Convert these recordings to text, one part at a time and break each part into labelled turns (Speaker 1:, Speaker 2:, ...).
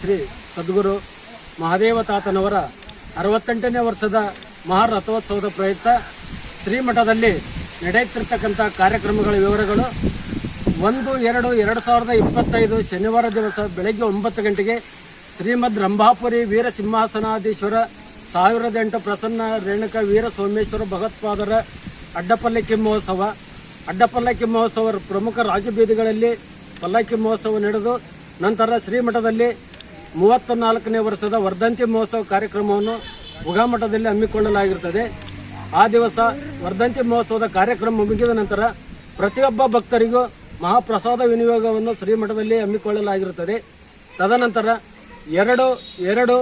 Speaker 1: ಶ್ರೀ ಸದ್ಗುರು ಮಹಾದೇವ ತಾತನವರ ಅರವತ್ತೆಂಟನೇ ವರ್ಷದ ಮಹಾರಥೋತ್ಸವದ ಪ್ರಯುಕ್ತ ಶ್ರೀಮಠದಲ್ಲಿ ನಡೆಯುತ್ತಿರ್ತಕ್ಕಂಥ ಕಾರ್ಯಕ್ರಮಗಳ ವಿವರಗಳು ಒಂದು, ಎರಡು ಎರಡು ಸಾವಿರದ ಇಪ್ಪತ್ತೈದು ಶನಿವಾರ ದಿವಸ ಬೆಳಗ್ಗೆ ಒಂಬತ್ತು ಗಂಟೆಗೆ ಶ್ರೀಮದ್ ರಂಭಾಪುರಿ ವೀರ ಸಿಂಹಾಸನಾಧೀಶ್ವರ ಸಾವಿರದ ಎಂಟು ಪ್ರಸನ್ನ ರೇಣುಕ ವೀರ ಸೋಮೇಶ್ವರ ಭಗತ್ಪಾದರ ಅಡ್ಡಪಲ್ಲಕ್ಕಿ ಮಹೋತ್ಸವ. ಅಡ್ಡಪಲ್ಲಕ್ಕಿ ಮಹೋತ್ಸವ ಪ್ರಮುಖ ರಾಜಬೀದಿಗಳಲ್ಲಿ ಪಲ್ಲಕ್ಕಿ ಮಹೋತ್ಸವ ನಡೆದು ನಂತರ ಶ್ರೀಮಠದಲ್ಲಿ ಮೂವತ್ತ ನಾಲ್ಕನೇ ವರ್ಷದ ವರ್ಧಂತಿ ಮಹೋತ್ಸವ ಕಾರ್ಯಕ್ರಮವನ್ನು ಉಗಾಮಠದಲ್ಲಿ ಹಮ್ಮಿಕೊಳ್ಳಲಾಗಿರುತ್ತದೆ. ಆ ದಿವಸ ವರ್ಧಂತಿ ಮಹೋತ್ಸವದ ಕಾರ್ಯಕ್ರಮ ಮುಗಿದ ನಂತರ ಪ್ರತಿಯೊಬ್ಬ ಭಕ್ತರಿಗೂ ಮಹಾಪ್ರಸಾದ ವಿನಿಯೋಗವನ್ನು ಶ್ರೀಮಠದಲ್ಲಿ ಹಮ್ಮಿಕೊಳ್ಳಲಾಗಿರುತ್ತದೆ. ತದನಂತರ ಎರಡು ಎರಡು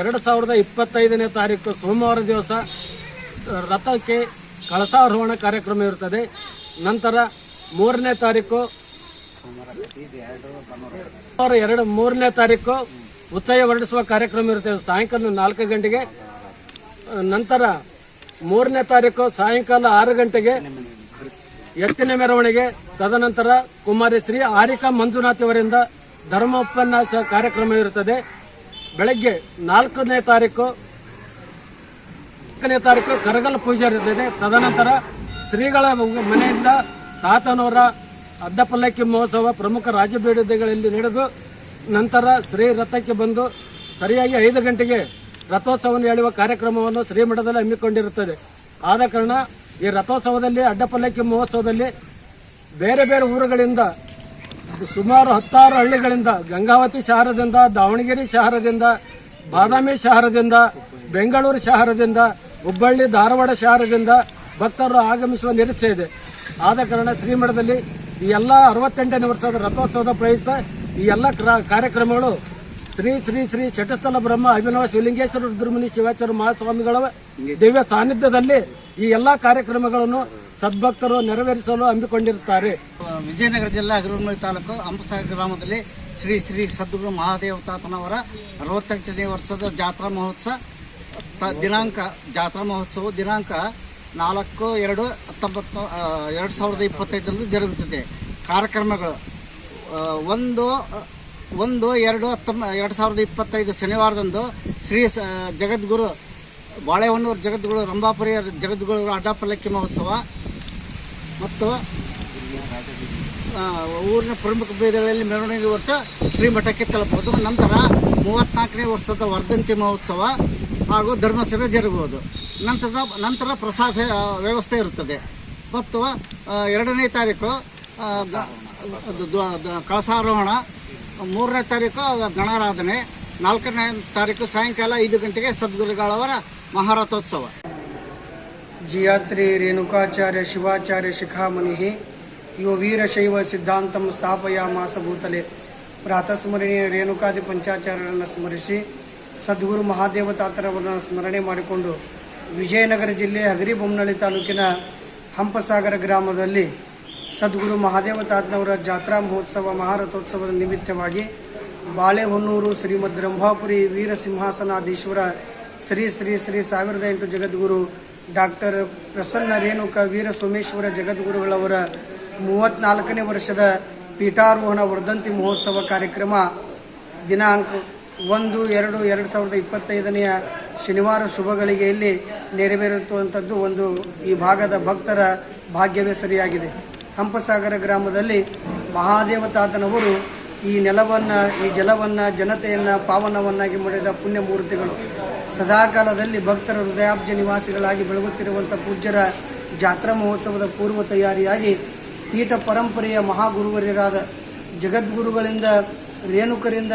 Speaker 1: ಎರಡು ಸಾವಿರದ ಇಪ್ಪತ್ತೈದನೇ ತಾರೀಕು ಸೋಮವಾರ ದಿವಸ ರಥಕ್ಕೆ ಕಳಸಾರೋಹಣ ಕಾರ್ಯಕ್ರಮ ಇರುತ್ತದೆ. ನಂತರ ಮೂರನೇ ತಾರೀಕು ಸೋಮವಾರ ಎರಡು ಮೂರನೇ ತಾರೀಕು ಉತ್ಸವ ಹೊರಡಿಸುವ ಕಾರ್ಯಕ್ರಮ ಇರುತ್ತೆ. ಸಾಯಂಕಾಲ ನಾಲ್ಕು ಗಂಟೆಗೆ. ನಂತರ ಮೂರನೇ ತಾರೀಕು ಸಾಯಂಕಾಲ ಆರು ಗಂಟೆಗೆ ಎತ್ತಿನ ಮೆರವಣಿಗೆ. ತದನಂತರ ಕುಮಾರಿ ಶ್ರೀ ಆರಿಕಾ ಮಂಜುನಾಥ್ ಅವರಿಂದ ಧರ್ಮ ಉಪನ್ಯಾಸ ಕಾರ್ಯಕ್ರಮ ಇರುತ್ತದೆ. ಬೆಳಗ್ಗೆ ನಾಲ್ಕನೇ ತಾರೀಕು ನಾಲ್ಕನೇ ತಾರೀಕು ಕರಗಲ ಪೂಜೆ ಇರುತ್ತದೆ. ತದನಂತರ ಶ್ರೀಗಳ ಮನೆಯಿಂದ ತಾತನವರ ಅಡ್ಡಪಲ್ಲಕ್ಕಿ ಮಹೋತ್ಸವ ಪ್ರಮುಖ ರಾಜಬೇಡದೆಗಳಲ್ಲಿ ನಡೆದು ನಂತರ ಶ್ರೀ ರಥಕ್ಕೆ ಬಂದು ಸರಿಯಾಗಿ ಐದು ಗಂಟೆಗೆ ರಥೋತ್ಸವವನ್ನು ಹೇಳುವ ಕಾರ್ಯಕ್ರಮವನ್ನು ಶ್ರೀಮಠದಲ್ಲಿ ಹಮ್ಮಿಕೊಂಡಿರುತ್ತದೆ. ಆದ ಕಾರಣ ಈ ರಥೋತ್ಸವದಲ್ಲಿ, ಅಡ್ಡಪಲ್ಲಕ್ಕಿ ಮಹೋತ್ಸವದಲ್ಲಿ ಬೇರೆ ಬೇರೆ ಊರುಗಳಿಂದ ಸುಮಾರು ಹತ್ತಾರು ಹಳ್ಳಿಗಳಿಂದ ಗಂಗಾವತಿ ಶಹರದಿಂದ, ದಾವಣಗೆರೆ ಶಹರದಿಂದ, ಬಾದಾಮಿ ಶಹರದಿಂದ, ಬೆಂಗಳೂರು ಶಹರದಿಂದ, ಹುಬ್ಬಳ್ಳಿ, ಧಾರವಾಡ ಶಹರದಿಂದ ಭಕ್ತರು ಆಗಮಿಸುವ ನಿರೀಕ್ಷೆ ಇದೆ. ಆದ ಕಾರಣ ಶ್ರೀಮಠದಲ್ಲಿ ಈ ಎಲ್ಲ ಅರವತ್ತೆಂಟನೇ ವರ್ಷದ ರಥೋತ್ಸವದ ಪ್ರಯುಕ್ತ ಈ ಎಲ್ಲ ಕ್ರ- ಕಾರ್ಯಕ್ರಮಗಳು ಶ್ರೀ ಶ್ರೀ ಶ್ರೀ ಶಟಸ್ಥಲ ಬ್ರಹ್ಮ ಅಭಿನವ ಶಿವಲಿಂಗೇಶ್ವರ ರುದ್ರಮುನಿ ಶಿವಾಚಾರ್ಯ ಮಹಾಸ್ವಾಮಿಗಳ ದಿವ್ಯ ಸಾನ್ನಿಧ್ಯದಲ್ಲಿ ಈ ಎಲ್ಲಾ ಕಾರ್ಯಕ್ರಮಗಳನ್ನು ಸದ್ಭಕ್ತರು ನೆರವೇರಿಸಲು ಹಮ್ಮಿಕೊಂಡಿರುತ್ತಾರೆ.
Speaker 2: ವಿಜಯನಗರ ಜಿಲ್ಲಾ ಅಗ್ರಮಿ ತಾಲೂಕು ಹಂಪಸಾಗರ ಗ್ರಾಮದಲ್ಲಿ ಶ್ರೀ ಶ್ರೀ ಸದ್ಗುರು ಮಹಾದೇವ ತಾತನವರ ಅರವತ್ತೆಂಟನೇ ವರ್ಷದ ಜಾತ್ರಾ ಮಹೋತ್ಸವ ದಿನಾಂಕ ಜಾತ್ರಾ ಮಹೋತ್ಸವ ದಿನಾಂಕ ನಾಲ್ಕು ಎರಡು ಹತ್ತೊಂಬತ್ತು ಎರಡು ಸಾವಿರದ ಇಪ್ಪತ್ತೈದರಂದು ಜರುಗುತ್ತದೆ. ಕಾರ್ಯಕ್ರಮಗಳು ಒಂದು ಒಂದು, ಎರಡು, ಹತ್ತೊಂಬ, ಎರಡು ಸಾವಿರದ ಇಪ್ಪತ್ತೈದು ಶನಿವಾರದಂದು ಶ್ರೀ, ಸ, ಜಗದ್ಗುರು, ಬಾಳೆಹೊನ್ನೂರು ಜಗದ್ಗುರು, ರಂಭಾಪುರಿಯ ಜಗದ್ಗುರು ಅಡ್ಡಾಪಲ್ಲಕ್ಕಿ ಮಹೋತ್ಸವ ಮತ್ತು ಊರಿನ ಪ್ರಮುಖ ಬೀದಿಗಳಲ್ಲಿ ಮೆರವಣಿಗೆ ಶ್ರೀ ಶ್ರೀಮಠಕ್ಕೆ ತಲುಪಬಹುದು ನಂತರ ಮೂವತ್ನಾಲ್ಕನೇ ವರ್ಷದ ವರ್ಧಂತಿ ಮಹೋತ್ಸವ ಹಾಗೂ ಧರ್ಮಸಭೆ ಜರುಗುವುದು. ನಂತರದ ನಂತರ ಪ್ರಸಾದ ವ್ಯವಸ್ಥೆ ಇರುತ್ತದೆ. ಮತ್ತು ಎರಡನೇ ತಾರೀಕು ಕಳಸಾರೋಹಣ. ಮೂರನೇ ತಾರೀಕು ಗಣಾರಾಧನೆ. ನಾಲ್ಕನೇ ತಾರೀಕು ಸಾಯಂಕಾಲ ಐದು ಗಂಟೆಗೆ ಸದ್ಗುರುಗಳವರ ಮಹಾರಥೋತ್ಸವ.
Speaker 3: ಜಿಯಾತ್ರಿ ರೇಣುಕಾಚಾರ್ಯ ಶಿವಾಚಾರ್ಯ ಶಿಖಾಮಣಿ ಯೋ ವೀರಶೈವ ಸಿದ್ಧಾಂತಂ ಸ್ಥಾಪಯಾಮಾಸ ಭೂತಲೆ ಪ್ರಾತಸ್ಮರಣೀಯ ರೇಣುಕಾದಿ ಪಂಚಾಚಾರ್ಯರನ್ನು ಸ್ಮರಿಸಿ, ಸದ್ಗುರು ಮಹಾದೇವ ತಾತರವರನ್ನು ಸ್ಮರಣೆ ಮಾಡಿಕೊಂಡು ವಿಜಯನಗರ ಜಿಲ್ಲೆ ಹಗರಿಬೊಮ್ಮನಹಳ್ಳಿ ತಾಲೂಕಿನ ಹಂಪಸಾಗರ ಗ್ರಾಮದಲ್ಲಿ ಸದ್ಗುರು ಮಹಾದೇವ ತಾತನವರ ಜಾತ್ರಾ ಮಹೋತ್ಸವ ಮಹಾರಥೋತ್ಸವದ ನಿಮಿತ್ತವಾಗಿ ಬಾಳೆಹೊನ್ನೂರು ಶ್ರೀಮದ್ ರಂಭಾಪುರಿ ವೀರಸಿಂಹಾಸನಾಧೀಶ್ವರ ಶ್ರೀ ಶ್ರೀ ಶ್ರೀ ಸಾವಿರದ ಎಂಟು ಜಗದ್ಗುರು ಡಾಕ್ಟರ್ ಪ್ರಸನ್ನ ರೇಣುಕ ವೀರ ಸೋಮೇಶ್ವರ ಜಗದ್ಗುರುಗಳವರ ಮೂವತ್ತ್ನಾಲ್ಕನೇ ವರ್ಷದ ಪೀಠಾರೋಹಣ ವರ್ಧಂತಿ ಮಹೋತ್ಸವ ಕಾರ್ಯಕ್ರಮ ದಿನಾಂಕ ಒಂದು ಎರಡು ಎರಡು ಸಾವಿರದ ಇಪ್ಪತ್ತೈದನೆಯ ಶನಿವಾರ ಶುಭಗಳಿಗೆಯಲ್ಲಿ ನೆರವೇರುತ್ತುವಂಥದ್ದು ಒಂದು ಈ ಭಾಗದ ಭಕ್ತರ ಭಾಗ್ಯವೇ ಸರಿಯಾಗಿದೆ. ಹಂಪಸಾಗರ ಗ್ರಾಮದಲ್ಲಿ ಮಹಾದೇವ ತಾತನವರು ಈ ನೆಲವನ್ನು, ಈ ಜಲವನ್ನು, ಜನತೆಯನ್ನು, ಪಾವನವನ್ನಾಗಿ ಮಾಡಿದ ಪುಣ್ಯ ಮೂರ್ತಿಗಳು ಸದಾಕಾಲದಲ್ಲಿ ಭಕ್ತರ ಹೃದಯಾಬ್ಜ ನಿವಾಸಿಗಳಾಗಿ ಬೆಳಗುತ್ತಿರುವಂಥ ಪೂಜ್ಯರ ಜಾತ್ರಾ ಮಹೋತ್ಸವದ ಪೂರ್ವ ತಯಾರಿಯಾಗಿ ಪೀಠ ಪರಂಪರೆಯ ಮಹಾಗುರುವರ್ಯರಾದ ಜಗದ್ಗುರುಗಳಿಂದ, ರೇಣುಕರಿಂದ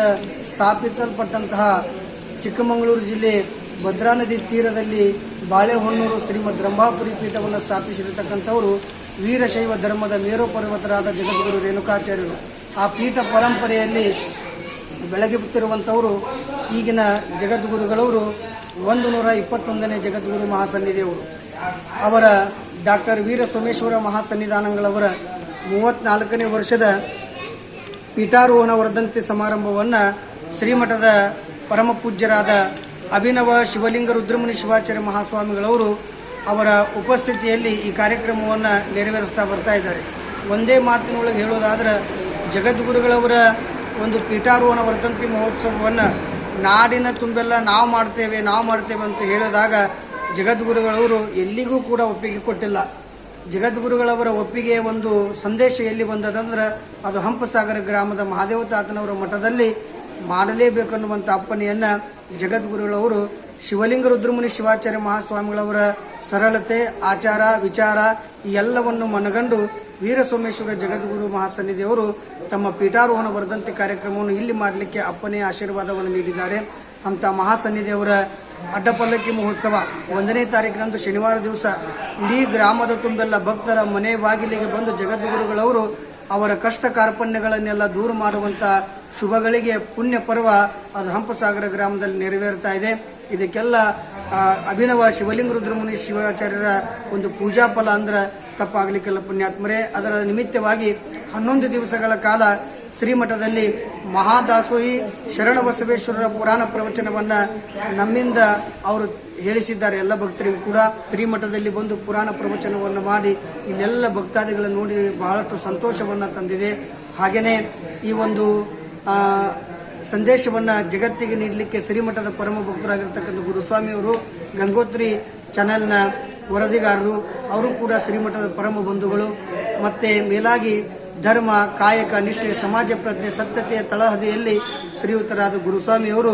Speaker 3: ಸ್ಥಾಪಿಸಲ್ಪಟ್ಟಂತಹ ಚಿಕ್ಕಮಗಳೂರು ಜಿಲ್ಲೆ ಭದ್ರಾ ನದಿ ತೀರದಲ್ಲಿ ಬಾಳೆಹೊನ್ನೂರು ಶ್ರೀಮದ್ ರಂಭಾಪುರಿ ಪೀಠವನ್ನು ಸ್ಥಾಪಿಸಿರತಕ್ಕಂಥವರು ವೀರಶೈವ ಧರ್ಮದ ಮೇರು ಪರ್ವತರಾದ ಜಗದ್ಗುರು ರೇಣುಕಾಚಾರ್ಯರು. ಆ ಪೀಠ ಪರಂಪರೆಯಲ್ಲಿ ಬೆಳಗುತ್ತಿರುವಂಥವರು ಈಗಿನ ಜಗದ್ಗುರುಗಳವರು ಒಂದು ನೂರ ಇಪ್ಪತ್ತೊಂದನೇ ಜಗದ್ಗುರು ಮಹಾಸನ್ನಿಧಿಯವರು. ಅವರ ಡಾಕ್ಟರ್ ವೀರ ಸೋಮೇಶ್ವರ ಮಹಾಸನ್ನಿಧಾನಗಳವರ ಮೂವತ್ತ್ನಾಲ್ಕನೇ ವರ್ಷದ ಪೀಠಾರೋಹಣ ವರ್ಧಂತಿ ಸಮಾರಂಭವನ್ನು ಶ್ರೀಮಠದ ಪರಮ ಪೂಜ್ಯರಾದ ಅಭಿನವ ಶಿವಲಿಂಗ ರುದ್ರಮುನಿ ಶಿವಾಚಾರ್ಯ ಮಹಾಸ್ವಾಮಿಗಳವರು ಅವರ ಉಪಸ್ಥಿತಿಯಲ್ಲಿ ಈ ಕಾರ್ಯಕ್ರಮವನ್ನು ನೆರವೇರಿಸ್ತಾ ಬರ್ತಾ ಇದ್ದಾರೆ. ಒಂದೇ ಮಾತಿನೊಳಗೆ ಹೇಳೋದಾದ್ರೆ ಜಗದ್ಗುರುಗಳವರ ಒಂದು ಪೀಠಾರೋಹಣ ವರ್ಧಂತಿ ಮಹೋತ್ಸವವನ್ನು ನಾಡಿನ ತುಂಬೆಲ್ಲ ನಾವು ಮಾಡ್ತೇವೆ ನಾವು ಮಾಡ್ತೇವೆ ಅಂತ ಹೇಳಿದಾಗ ಜಗದ್ಗುರುಗಳವರು ಎಲ್ಲಿಗೂ ಕೂಡ ಒಪ್ಪಿಗೆ ಕೊಟ್ಟಿಲ್ಲ. ಜಗದ್ಗುರುಗಳವರ ಒಪ್ಪಿಗೆ ಒಂದು ಸಂದೇಶ ಎಲ್ಲಿ ಬಂದದಂದ್ರೆ ಅದು ಹಂಪಸಾಗರ ಗ್ರಾಮದ ಮಹಾದೇವ ತಾತನವರ ಮಠದಲ್ಲಿ ಮಾಡಲೇಬೇಕನ್ನುವಂಥ ಅಪ್ಪನೆಯನ್ನು ಜಗದ್ಗುರುಗಳವರು ಶಿವಲಿಂಗ ರುದ್ರಮುನಿ ಶಿವಾಚಾರ್ಯ ಮಹಾಸ್ವಾಮಿಗಳವರ ಸರಳತೆ, ಆಚಾರ, ವಿಚಾರ ಈ ಎಲ್ಲವನ್ನು ಮನಗಂಡು ವೀರಸೋಮೇಶ್ವರ ಜಗದ್ಗುರು ಮಹಾಸನ್ನಿಧಿಯವರು ತಮ್ಮ ಪೀಠಾರೋಹಣ ವರ್ಧಂತಿ ಕಾರ್ಯಕ್ರಮವನ್ನು ಇಲ್ಲಿ ಮಾಡಲಿಕ್ಕೆ ಅಪ್ಪನೇ ಆಶೀರ್ವಾದವನ್ನು ನೀಡಿದ್ದಾರೆ. ಅಂತ ಮಹಾಸನ್ನಿಧಿಯವರ ಅಡ್ಡಪಲ್ಲಕ್ಕಿ ಮಹೋತ್ಸವ ಒಂದನೇ ತಾರೀಕಿನಂದು ಶನಿವಾರ ದಿವಸ ಇಡೀ ಗ್ರಾಮದ ತುಂಬೆಲ್ಲ ಭಕ್ತರ ಮನೆ ಬಾಗಿಲಿಗೆ ಬಂದು ಜಗದ್ಗುರುಗಳವರು ಅವರ ಕಷ್ಟ ಕಾರ್ಪಣ್ಯಗಳನ್ನೆಲ್ಲ ದೂರ ಮಾಡುವಂಥ ಶುಭಗಳಿಗೆ ಪುಣ್ಯ ಪರ್ವ ಅದು ಹಂಪಸಾಗರ ಗ್ರಾಮದಲ್ಲಿ ನೆರವೇರ್ತಾ ಇದೆ. ಇದಕ್ಕೆಲ್ಲ ಅಭಿನವ ಶಿವಲಿಂಗ ರುದ್ರಮುನಿ ಶಿವಾಚಾರ್ಯರ ಒಂದು ಪೂಜಾ ಫಲ ಅಂದ್ರೆ ತಪ್ಪಾಗಲಿಕ್ಕೆಲ್ಲ ಪುಣ್ಯಾತ್ಮರೇ. ಅದರ ನಿಮಿತ್ತವಾಗಿ ಹನ್ನೊಂದು ದಿವಸಗಳ ಕಾಲ ಶ್ರೀಮಠದಲ್ಲಿ ಮಹಾದಾಸೋಹಿ ಶರಣ ಬಸವೇಶ್ವರರ ಪುರಾಣ ಪ್ರವಚನವನ್ನು ನಮ್ಮಿಂದ ಅವರು ಹೇಳಿಸಿದ್ದಾರೆ. ಎಲ್ಲ ಭಕ್ತರಿಗೂ ಕೂಡ ಶ್ರೀಮಠದಲ್ಲಿ ಬಂದು ಪುರಾಣ ಪ್ರವಚನವನ್ನು ಮಾಡಿ ಇಲ್ಲೆಲ್ಲ ಭಕ್ತಾದಿಗಳನ್ನು ನೋಡಿ ಬಹಳಷ್ಟು ಸಂತೋಷವನ್ನು ತಂದಿದೆ. ಹಾಗೆಯೇ ಈ ಒಂದು ಸಂದೇಶವನ್ನು ಜಗತ್ತಿಗೆ ನೀಡಲಿಕ್ಕೆ ಶ್ರೀಮಠದ ಪರಮ ಭಕ್ತರಾಗಿರ್ತಕ್ಕಂಥ ಗುರುಸ್ವಾಮಿಯವರು, ಗಂಗೋತ್ರಿ ಚಾನೆಲ್ನ ವರದಿಗಾರರು, ಅವರು ಕೂಡ ಶ್ರೀಮಠದ ಪರಮ ಬಂಧುಗಳು. ಮತ್ತು ಮೇಲಾಗಿ ಧರ್ಮ, ಕಾಯಕ, ನಿಷ್ಠೆ, ಸಮಾಜ ಪ್ರಜ್ಞೆ ಸತ್ಯತೆಯ ತಳಹದಿಯಲ್ಲಿ ಶ್ರೀಯುತರಾದ ಗುರುಸ್ವಾಮಿಯವರು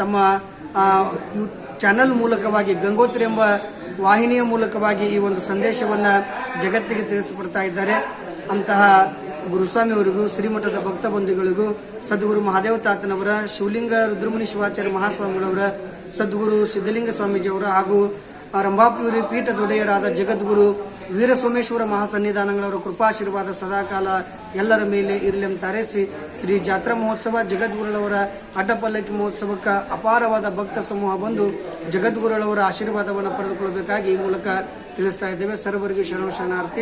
Speaker 3: ತಮ್ಮ ಚಾನಲ್ ಮೂಲಕವಾಗಿ, ಗಂಗೋತ್ರಿ ಎಂಬ ವಾಹಿನಿಯ ಮೂಲಕವಾಗಿ ಈ ಒಂದು ಸಂದೇಶವನ್ನು ಜಗತ್ತಿಗೆ ತಿಳಿಸಿಕೊಡ್ತಾ ಇದ್ದಾರೆ. ಅಂತಹ ಗುರುಸ್ವಾಮಿಯವರಿಗೂ ಶ್ರೀಮಠದ ಭಕ್ತ ಬಂಧುಗಳಿಗೂ, ಸದ್ಗುರು ಮಹಾದೇವ ತಾತನವರ, ಶಿವಲಿಂಗ ರುದ್ರಮುನಿ ಶಿವಾಚಾರ್ಯ ಮಹಾಸ್ವಾಮಿಗಳವರ, ಸದ್ಗುರು ಸಿದ್ಧಲಿಂಗ ಸ್ವಾಮೀಜಿಯವರ ಹಾಗೂ ರಂಭಾಪುರಿ ಪೀಠದೊಡೆಯರಾದ ಜಗದ್ಗುರು ವೀರ ಸೋಮೇಶ್ವರ ಮಹಾಸನ್ನಿಧಾನಗಳವರ ಕೃಪಾಶೀರ್ವಾದ ಸದಾಕಾಲ ಎಲ್ಲರ ಮೇಲೆ ಇರಲಿ ಅಂತ ಹಾರೈಸಿ ಶ್ರೀ ಜಾತ್ರಾ ಮಹೋತ್ಸವ ಜಗದ್ಗುರುಳವರ ಅಡ್ಡಪಲ್ಲಕ್ಕಿ ಮಹೋತ್ಸವಕ್ಕೆ ಅಪಾರವಾದ ಭಕ್ತ ಸಮೂಹ ಬಂದು ಜಗದ್ಗುರುಳವರ ಆಶೀರ್ವಾದವನ್ನು ಪಡೆದುಕೊಳ್ಳಬೇಕಾಗಿ ಈ ಮೂಲಕ ತಿಳಿಸ್ತಾ ಇದ್ದೇವೆ. ಸರ್ವರಿಗೂ ಶರಣ ಶರಣಾರ್ಥಿ.